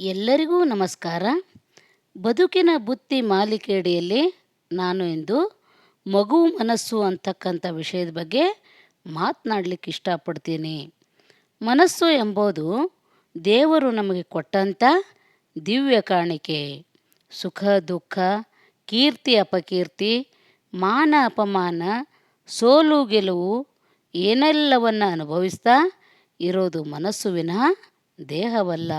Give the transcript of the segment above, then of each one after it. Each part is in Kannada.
ಎಲ್ಲರಿಗೂ ನಮಸ್ಕಾರ. ಬದುಕಿನ ಬುತ್ತಿ ಮಾಲಿಕೆಯಡಿಯಲ್ಲಿ ನಾನು ಇಂದು ಮಗು ಮನಸ್ಸು ಅಂತಕ್ಕಂಥ ವಿಷಯದ ಬಗ್ಗೆ ಮಾತನಾಡಲಿಕ್ಕೆ ಇಷ್ಟಪಡ್ತೀನಿ. ಮನಸ್ಸು ಎಂಬುದು ದೇವರು ನಮಗೆ ಕೊಟ್ಟಂಥ ದಿವ್ಯ ಕಾಣಿಕೆ. ಸುಖ, ದುಃಖ, ಕೀರ್ತಿ, ಅಪಕೀರ್ತಿ, ಮಾನ, ಅಪಮಾನ, ಸೋಲು, ಗೆಲುವು ಏನೆಲ್ಲವನ್ನು ಅನುಭವಿಸ್ತಾ ಇರೋದು ಮನಸ್ಸು ವಿನಃ ದೇಹವಲ್ಲ.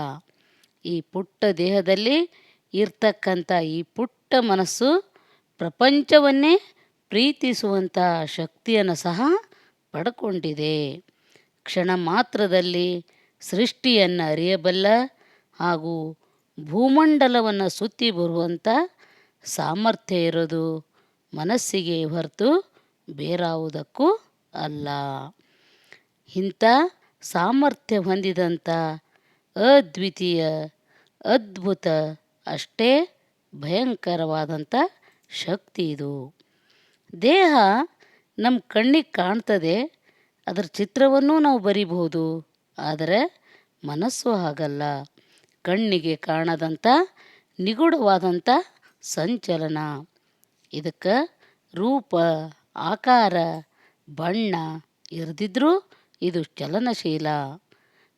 ಈ ಪುಟ್ಟ ದೇಹದಲ್ಲಿ ಇರ್ತಕ್ಕಂಥ ಈ ಪುಟ್ಟ ಮನಸ್ಸು ಪ್ರಪಂಚವನ್ನೇ ಪ್ರೀತಿಸುವಂಥ ಶಕ್ತಿಯನ್ನು ಸಹ ಪಡ್ಕೊಂಡಿದೆ. ಕ್ಷಣ ಮಾತ್ರದಲ್ಲಿ ಸೃಷ್ಟಿಯನ್ನು ಅರಿಯಬಲ್ಲ ಹಾಗೂ ಭೂಮಂಡಲವನ್ನು ಸುತ್ತಿ ಬರುವಂಥ ಸಾಮರ್ಥ್ಯ ಇರೋದು ಮನಸ್ಸಿಗೆ ಹೊರತು ಬೇರಾವುದಕ್ಕೂ ಅಲ್ಲ. ಇಂಥ ಸಾಮರ್ಥ್ಯ ಹೊಂದಿದಂಥ ಅದ್ವಿತೀಯ, ಅದ್ಭುತ, ಅಷ್ಟೇ ಭಯಂಕರವಾದಂಥ ಶಕ್ತಿ ಇದು. ದೇಹ ನಮ್ಮ ಕಣ್ಣಿಗೆ ಕಾಣ್ತದೆ, ಅದರ ಚಿತ್ರವನ್ನು ನಾವು ಬರಿಬಹುದು, ಆದರೆ ಮನಸ್ಸು ಹಾಗಲ್ಲ. ಕಣ್ಣಿಗೆ ಕಾಣದಂಥ ನಿಗೂಢವಾದಂಥ ಸಂಚಲನ. ಇದಕ್ಕೆ ರೂಪ, ಆಕಾರ, ಬಣ್ಣ ಇರದಿದ್ರೂ ಇದು ಚಲನಶೀಲ.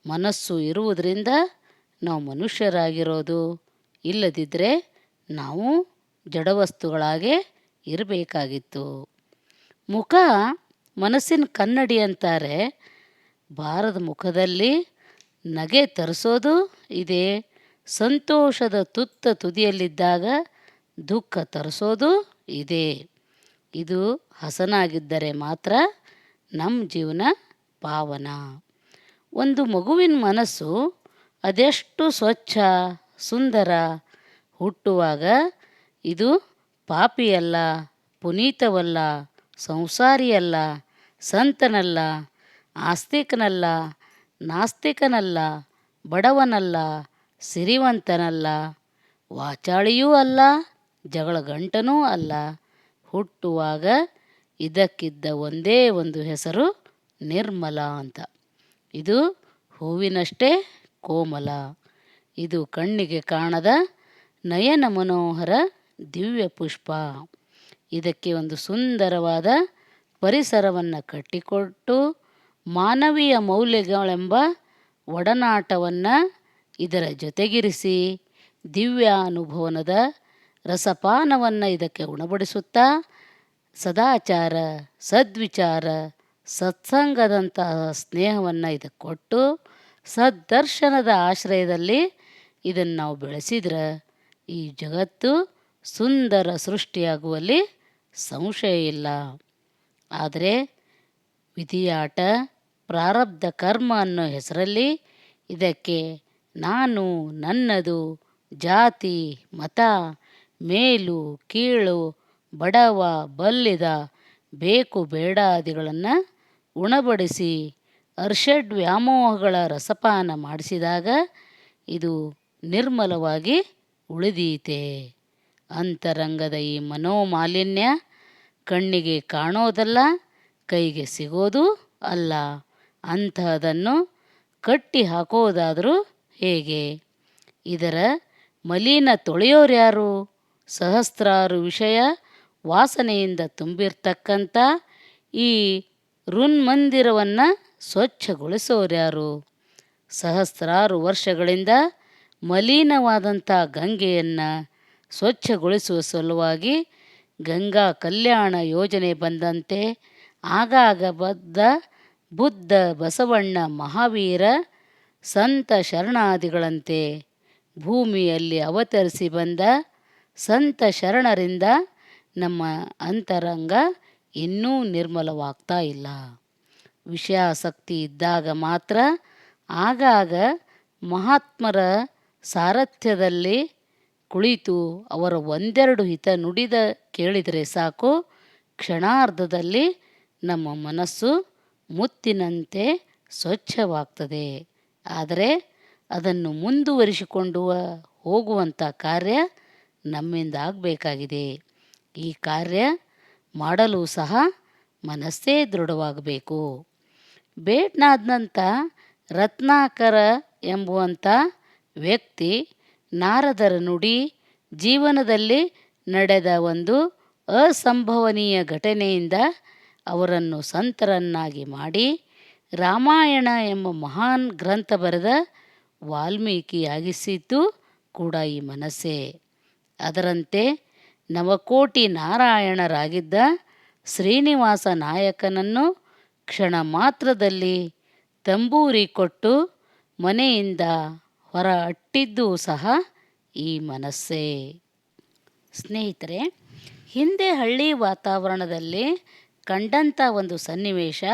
ಮನಸ್ಸು ಇರುವುದರಿಂದ ನಾವು ಮನುಷ್ಯರಾಗಿರೋದು. ಇಲ್ಲದಿದ್ದರೆ ನಾವು ಜಡವಸ್ತುಗಳಾಗೇ ಇರಬೇಕಾಗಿತ್ತು. ಮುಖ ಮನಸ್ಸಿನ ಕನ್ನಡಿ ಅಂತಾರೆ. ಬಾರದ ಮುಖದಲ್ಲಿ ನಗೆ ತರಿಸೋದು ಇದೆ. ಸಂತೋಷದ ತುತ್ತ ತುದಿಯಲ್ಲಿದ್ದಾಗ ದುಃಖ ತರಿಸೋದು ಇದೆ. ಇದು ಹಸನಾಗಿದ್ದರೆ ಮಾತ್ರ ನಮ್ಮ ಜೀವನ ಪಾವನ. ಒಂದು ಮಗುವಿನ ಮನಸ್ಸು ಅದೆಷ್ಟು ಸ್ವಚ್ಛ, ಸುಂದರ. ಹುಟ್ಟುವಾಗ ಇದು ಪಾಪಿಯಲ್ಲ, ಪುನೀತವಲ್ಲ, ಸಂಸಾರಿಯಲ್ಲ, ಸಂತನಲ್ಲ, ಆಸ್ತಿಕನಲ್ಲ, ನಾಸ್ತಿಕನಲ್ಲ, ಬಡವನಲ್ಲ, ಸಿರಿವಂತನಲ್ಲ. ವಾಚಾಳಿಯೂ ಅಲ್ಲ ಜಗಳ ಗಂಟನೂ ಅಲ್ಲ. ಹುಟ್ಟುವಾಗ ಇದಕ್ಕಿದ್ದ ಒಂದೇ ಒಂದು ಹೆಸರು ನಿರ್ಮಲ ಅಂತ. ಇದು ಹೂವಿನಷ್ಟೇ ಕೋಮಲ. ಇದು ಕಣ್ಣಿಗೆ ಕಾಣದ ನಯನ ಮನೋಹರ ದಿವ್ಯ ಪುಷ್ಪ. ಇದಕ್ಕೆ ಒಂದು ಸುಂದರವಾದ ಪರಿಸರವನ್ನು ಕಟ್ಟಿಕೊಟ್ಟು ಮಾನವೀಯ ಮೌಲ್ಯಗಳೆಂಬ ಒಡನಾಟವನ್ನು ಇದರ ಜೊತೆಗಿರಿಸಿ ದಿವ್ಯಾನುಭವನದ ರಸಪಾನವನ್ನು ಇದಕ್ಕೆ ಉಣಬಡಿಸುತ್ತಾ ಸದಾಚಾರ, ಸದ್ವಿಚಾರ ಸತ್ಸಂಗದಂತಹ ಸ್ನೇಹವನ್ನು ಇದಕ್ಕೆ ಕೊಟ್ಟು ಸದ್ದರ್ಶನದ ಆಶ್ರಯದಲ್ಲಿ ಇದನ್ನು ನಾವು ಬೆಳೆಸಿದ್ರೆ ಈ ಜಗತ್ತು ಸುಂದರ ಸೃಷ್ಟಿಯಾಗುವಲ್ಲಿ ಸಂಶಯ ಇಲ್ಲ. ಆದರೆ ವಿಧಿಯಾಟ, ಪ್ರಾರಬ್ಧ ಕರ್ಮ ಅನ್ನೋ ಹೆಸರಲ್ಲಿ ಇದಕ್ಕೆ ನಾನು, ನನ್ನದು, ಜಾತಿ, ಮತ, ಮೇಲು, ಕೀಳು, ಬಡವ, ಬಲ್ಲಿದ, ಬೇಕು ಬೇಡಾದಿಗಳನ್ನು ಉಣಬಡಿಸಿ ಅರ್ಷಡ್ ವ್ಯಾಮೋಹಗಳ ರಸಪಾನ ಮಾಡಿಸಿದಾಗ ಇದು ನಿರ್ಮಲವಾಗಿ ಉಳಿದೀತೆ. ಅಂತರಂಗದ ಈ ಮನೋಮಾಲಿನ್ಯ ಕಣ್ಣಿಗೆ ಕಾಣೋದಲ್ಲ, ಕೈಗೆ ಸಿಗೋದು ಅಲ್ಲ. ಅಂತಹದನ್ನು ಕಟ್ಟಿ ಹಾಕೋದಾದರೂ ಹೇಗೆ? ಇದರ ಮಲಿನ ತೊಳೆಯೋರ್ಯಾರು? ಸಹಸ್ರಾರು ವಿಷಯ ವಾಸನೆಯಿಂದ ತುಂಬಿರ್ತಕ್ಕಂಥ ಈ ಋನ್ಮಂದಿರವನ್ನು ಸ್ವಚ್ಛಗೊಳಿಸೋರ್ಯಾರು ಸಹಸ್ರಾರು ವರ್ಷಗಳಿಂದ ಮಲಿನವಾದಂಥ ಗಂಗೆಯನ್ನು ಸ್ವಚ್ಛಗೊಳಿಸುವ ಸಲುವಾಗಿ ಗಂಗಾ ಕಲ್ಯಾಣ ಯೋಜನೆ ಬಂದಂತೆ ಆಗಾಗ ಬದ್ದ ಬುದ್ಧ ಬಸವಣ್ಣ ಮಹಾವೀರ ಸಂತ ಶರಣಾದಿಗಳಂತೆ ಭೂಮಿಯಲ್ಲಿ ಅವತರಿಸಿ ಬಂದ ಸಂತ ಶರಣರಿಂದ ನಮ್ಮ ಅಂತರಂಗ ಇನ್ನೂ ನಿರ್ಮಲವಾಗ್ತಾ ಇಲ್ಲ. ವಿಷಯಾಸಕ್ತಿ ಇದ್ದಾಗ ಮಾತ್ರ ಆಗಾಗ ಮಹಾತ್ಮರ ಸಾರಥ್ಯದಲ್ಲಿ ಕುಳಿತು ಅವರ ಒಂದೆರಡು ಹಿತ ನುಡಿದ ಕೇಳಿದರೆ ಸಾಕು. ಕ್ಷಣಾರ್ಧದಲ್ಲಿ ನಮ್ಮ ಮನಸ್ಸು ಮುತ್ತಿನಂತೆ ಸ್ವಚ್ಛವಾಗ್ತದೆ. ಆದರೆ ಅದನ್ನು ಮುಂದುವರಿಸಿಕೊಂಡು ಹೋಗುವಂಥ ಕಾರ್ಯ ನಮ್ಮಿಂದ ಆಗಬೇಕಾಗಿದೆ. ಈ ಕಾರ್ಯ ಮಾಡಲು ಸಹ ಮನಸ್ಸೇ ದೃಢವಾಗಬೇಕು. ಬೇಟ್ನಾದ್ನಂಥ ರತ್ನಾಕರ ಎಂಬುವಂಥ ವ್ಯಕ್ತಿ ನಾರದರ ನುಡಿ ಜೀವನದಲ್ಲಿ ನಡೆದ ಒಂದು ಅಸಂಭವನೀಯ ಘಟನೆಯಿಂದ ಅವರನ್ನು ಸಂತರನ್ನಾಗಿ ಮಾಡಿ ರಾಮಾಯಣ ಎಂಬ ಮಹಾನ್ ಗ್ರಂಥ ಬರೆದ ವಾಲ್ಮೀಕಿಯಾಗಿಸಿದ್ದು ಕೂಡ ಈ ಮನಸ್ಸೇ. ಅದರಂತೆ ನವಕೋಟಿ ನಾರಾಯಣರಾಗಿದ್ದ ಶ್ರೀನಿವಾಸ ನಾಯಕನನ್ನು ಕ್ಷಣ ಮಾತ್ರದಲ್ಲಿ ತಂಬೂರಿ ಕೊಟ್ಟು ಮನೆಯಿಂದ ಹೊರ ಅಟ್ಟಿದ್ದು ಸಹ ಈ ಮನಸ್ಸೇ. ಸ್ನೇಹಿತರೆ, ಹಿಂದೆ ಹಳ್ಳಿ ವಾತಾವರಣದಲ್ಲಿ ಕಂಡಂಥ ಒಂದು ಸನ್ನಿವೇಶ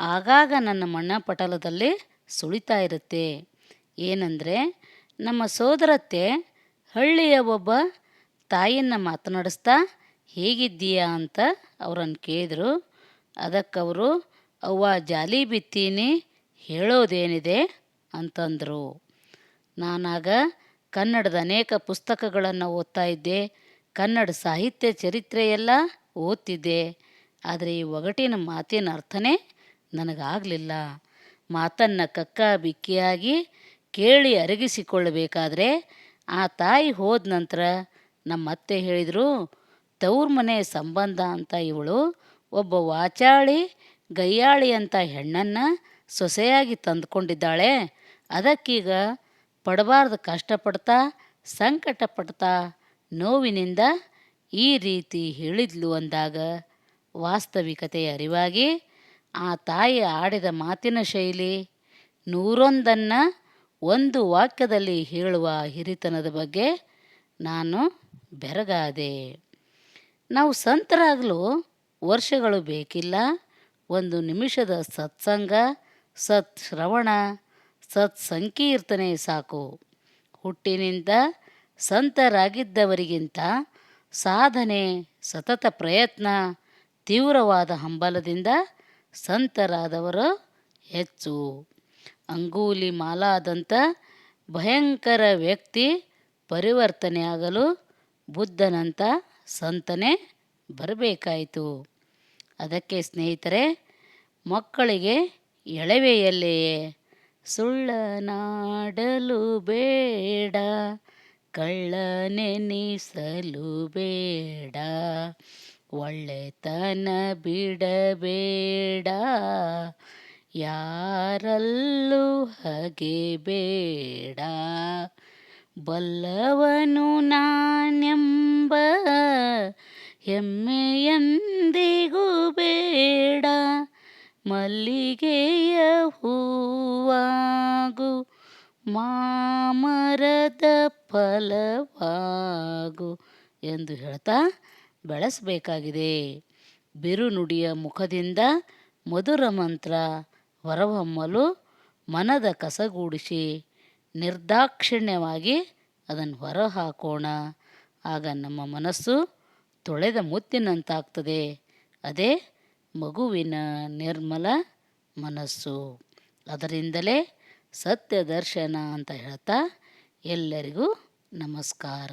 ಆಗಾಗ ನನ್ನ ಮಣ್ಣಪಟಲದಲ್ಲಿ ಸುಳಿತಾ ಇರುತ್ತೆ. ಏನಂದರೆ, ನಮ್ಮ ಸೋದರತ್ತೆ ಹಳ್ಳಿಯ ಒಬ್ಬ ತಾಯಿಯನ್ನು ಮಾತನಾಡಿಸ್ತಾ, ಹೇಗಿದ್ದೀಯಾ? ಅಂತ ಅವರನ್ನು ಕೇಳಿದರು. ಅದಕ್ಕವರು, ಅವ್ವ, ಜಾಲಿ ಬಿತ್ತೀನಿ, ಹೇಳೋದೇನಿದೆ? ಅಂತಂದರು. ನಾನಾಗ, ಕನ್ನಡದ ಅನೇಕ ಪುಸ್ತಕಗಳನ್ನು ಓದ್ತಾ ಇದ್ದೆ. ಕನ್ನಡ ಸಾಹಿತ್ಯ ಚರಿತ್ರೆಯೆಲ್ಲ ಓದ್ತಿದ್ದೆ. ಆದರೆ ಈ ಒಗಟಿನ ಮಾತಿನ ಅರ್ಥನೇ ನನಗಾಗಲಿಲ್ಲ. ಮಾತನ್ನು ಕಕ್ಕ ಬಿಕ್ಕಿಯಾಗಿ ಕೇಳಿ ಅರಗಿಸಿಕೊಳ್ಳಬೇಕಾದ್ರೆ, ಆ ತಾಯಿ ಹೋದ ನಂತರ ನಮ್ಮ ಅತ್ತೆ ಹೇಳಿದರು ತವ್ರ ಮನೆ ಸಂಬಂಧ ಅಂತ ಇವಳು. ಒಬ್ಬ ವಾಚಾಳಿ ಗಯ್ಯಾಳಿ ಅಂತ ಹೆಣ್ಣನ್ನು ಸೊಸೆಯಾಗಿ ತಂದುಕೊಂಡಿದ್ದಾಳೆ. ಅದಕ್ಕೀಗ ಪಡಬಾರ್ದು ಕಷ್ಟಪಡ್ತಾ ಸಂಕಟ ಪಡ್ತಾ ನೋವಿನಿಂದ ಈ ರೀತಿ ಹೇಳಿದ್ಲು ಅಂದಾಗ ವಾಸ್ತವಿಕತೆಯ ಅರಿವಾಗಿ, ಆ ತಾಯಿ ಆಡಿದ ಮಾತಿನ ಶೈಲಿ, ನೂರೊಂದನ್ನು ಒಂದು ವಾಕ್ಯದಲ್ಲಿ ಹೇಳುವ ಹಿರಿತನದ ಬಗ್ಗೆ ನಾನು ಬೆರಗಾದೆ. ನಾವು ಸಂತರಾಗಲು ವರ್ಷಗಳು ಬೇಕಿಲ್ಲ. ಒಂದು ನಿಮಿಷದ ಸತ್ಸಂಗ ಸತ್ ಶ್ರವಣ ಸತ್ ಸಂಕೀರ್ತನೆ ಸಾಕು. ಹುಟ್ಟಿನಿಂದ ಸಂತರಾಗಿದ್ದವರಿಗಿಂತ ಸಾಧನೆ, ಸತತ ಪ್ರಯತ್ನ, ತೀವ್ರವಾದ ಹಂಬಲದಿಂದ ಸಂತರಾದವರು ಹೆಚ್ಚು. ಅಂಗೂಲಿ ಮಾಲಾದಂಥ ಭಯಂಕರ ವ್ಯಕ್ತಿ ಪರಿವರ್ತನೆಯಾಗಲು ಬುದ್ಧನಂಥ ಸಂತನೇ ಬರಬೇಕಾಯಿತು. ಅದಕ್ಕೆ ಸ್ನೇಹಿತರೆ, ಮಕ್ಕಳಿಗೆ ಎಳವೆಯಲ್ಲಿಯೇ, ಸುಳ್ಳನಾಡಲು ಬೇಡ ಕಳ್ಳನೆನಿಸಲು ಬೇಡ, ಒಳ್ಳೆತನ ಬಿಡಬೇಡ, ಯಾರಲ್ಲೂ ಹಾಗೆ ಬೇಡ ಬಲ್ಲವನು ನಾನೆಂಬ ಹೆಮ್ಮೆಯಂದಿಗೂ ಬೇಡ, ಮಲ್ಲಿಗೆಯ ಹೂವಾಗು ಮಾಮರದ ಫಲವಾಗು ಎಂದು ಹೇಳ್ತಾ ಬೆಳೆಸಬೇಕಾಗಿದೆ. ಬಿರುನುಡಿಯ ಮುಖದಿಂದ ಮಧುರ ಮಂತ್ರ ಹೊರಹೊಮ್ಮಲು ಮನದ ಕಸಗೂಡಿಸಿ ನಿರ್ದಾಕ್ಷಿಣ್ಯವಾಗಿ ಅದನ್ನು ಹೊರಹಾಕೋಣ. ಆಗ ನಮ್ಮ ಮನಸ್ಸು ತೊಳೆದ ಮುತ್ತಿನಂತಾಗ್ತದೆ. ಅದೇ ಮಗುವಿನ ನಿರ್ಮಲ ಮನಸ್ಸು. ಅದರಿಂದಲೇ ಸತ್ಯ ದರ್ಶನ ಅಂತ ಹೇಳ್ತಾ ಎಲ್ಲರಿಗೂ ನಮಸ್ಕಾರ.